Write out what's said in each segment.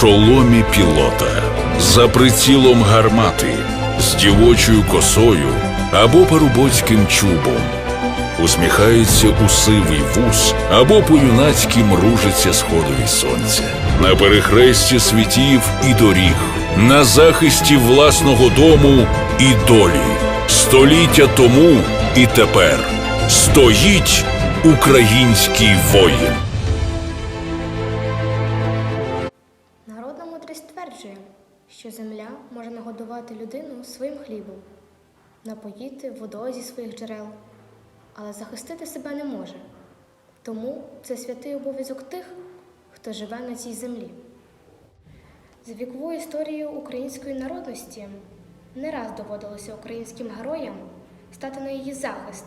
шоломі пілота, за прицілом гармати, з дівочою косою або парубоцьким чубом. Усміхається у сивий вус або по-юнацьки мружиться сходові сонця. На перехресті світів і доріг, на захисті власного дому і долі. Століття тому і тепер стоїть український воїн. Стверджує, що земля може нагодувати людину своїм хлібом, напоїти водою зі своїх джерел, але захистити себе не може. Тому це святий обов'язок тих, хто живе на цій землі. За віковою історією української народності не раз доводилося українським героям стати на її захист.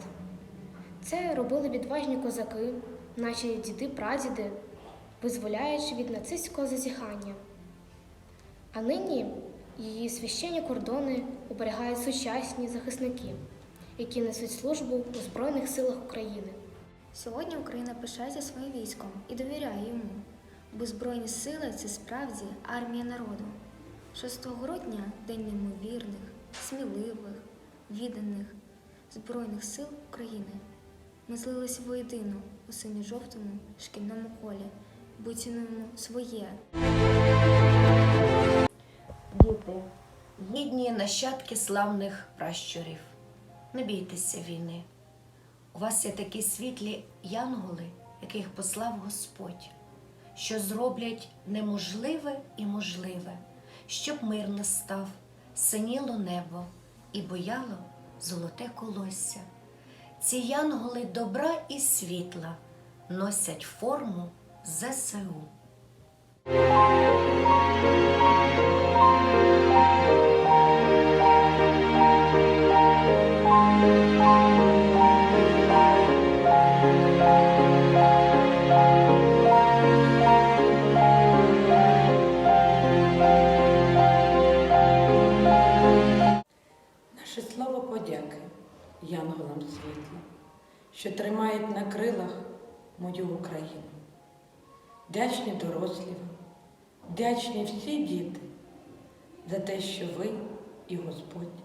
Це робили відважні козаки, наші діди-прадіди, визволяючи від нацистського зазіхання. А нині її священні кордони оберігають сучасні захисники, які несуть службу у Збройних силах України. Сьогодні Україна пишається своїм військом і довіряє йому, бо Збройні сили це справді армія народу. 6 грудня День неймовірних, сміливих, відданих Збройних сил України. Ми злилися воєдино у синьо-жовтому шкільному колі, бо цінуємо своє. Діти, гідні нащадки славних пращурів. Не бійтеся війни. У вас є такі світлі янголи, яких послав Господь, що зроблять неможливе і можливе, щоб мир настав, синіло небо і бояло золоте колосся. Ці янголи добра і світла носять форму ЗСУ. Янголам що тримають на крилах мою Україну. Вдячні дорослі, вдячні всі діти за те, що ви і Господь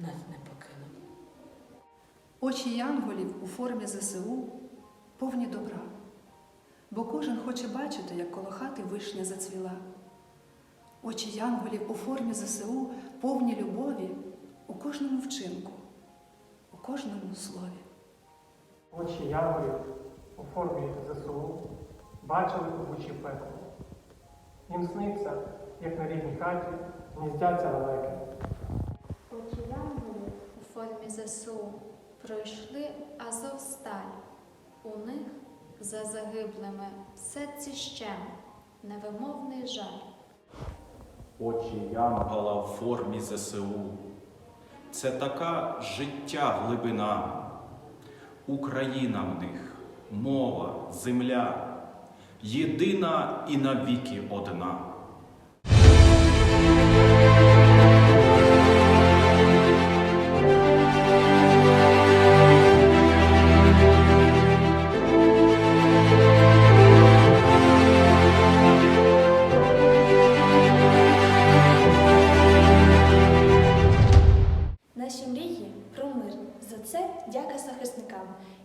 нас не покинули. Очі янголів у формі ЗСУ повні добра, бо кожен хоче бачити, як коло хати вишня зацвіла. Очі янголів у формі ЗСУ повні любові у кожному вчинку, кожному слові. Очі янголів у формі ЗСУ бачили пекучі пекло. Їм сниться, як на рідній хаті гніздяться лелеки. Очі янголів у формі ЗСУ пройшли Азовсталь. У них за загиблими серці щем невимовний жаль. Очі Янгола в формі ЗСУ. Це така життя глибина. Україна в них, мова, земля, єдина і навіки одна.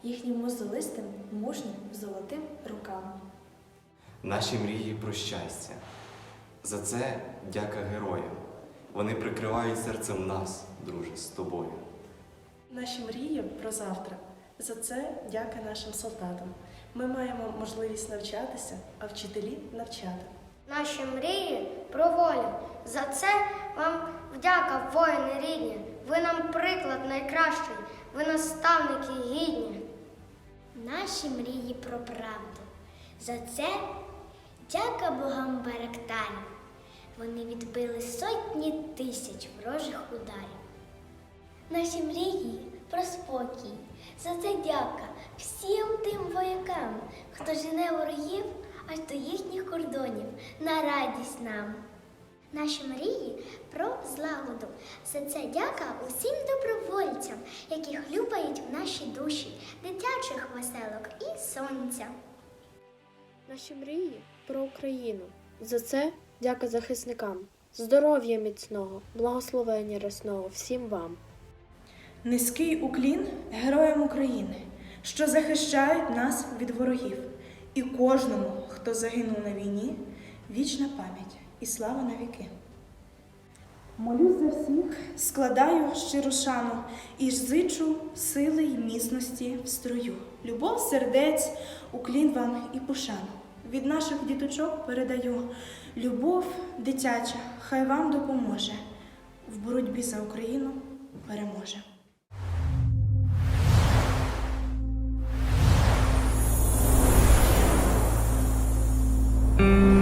Їхнім мозолистим, мужнім, золотим рукам. Наші мрії про щастя. За це дяка героям. Вони прикривають серцем нас, друже, з тобою. Наші мрії про завтра. За це дяка нашим солдатам. Ми маємо можливість навчатися, а вчителі навчати. Наші мрії про волю. За це вам вдяка, воїни рідні. Ви нам приклад найкращий, ви наставники гідні. Наші мрії про правду. За це дяка богам Барактарів. Вони відбили сотні тисяч ворожих ударів. Наші мрії про спокій. За це дяка всім тим воякам, хто жене ворогів аж до їхніх кордонів на радість нам. Наші мрії про злагоду. За це дяка усім добровольцям, які хлюпають в наші душі, дитячих веселок і сонця. Наші мрії про Україну. За це Дяка захисникам, здоров'я міцного, благословення рясного всім вам. Низький уклін героям України, що захищають нас від ворогів, і кожному, хто загинув на війні, вічна пам'ять і слава на віки. Молюсь за всіх, складаю щиру шану і зичу сили й міцності в строю. Любов сердець, уклін вам і пошану. Від наших діточок передаю любов дитяча, хай вам допоможе. В боротьбі за Україну переможе. Тhank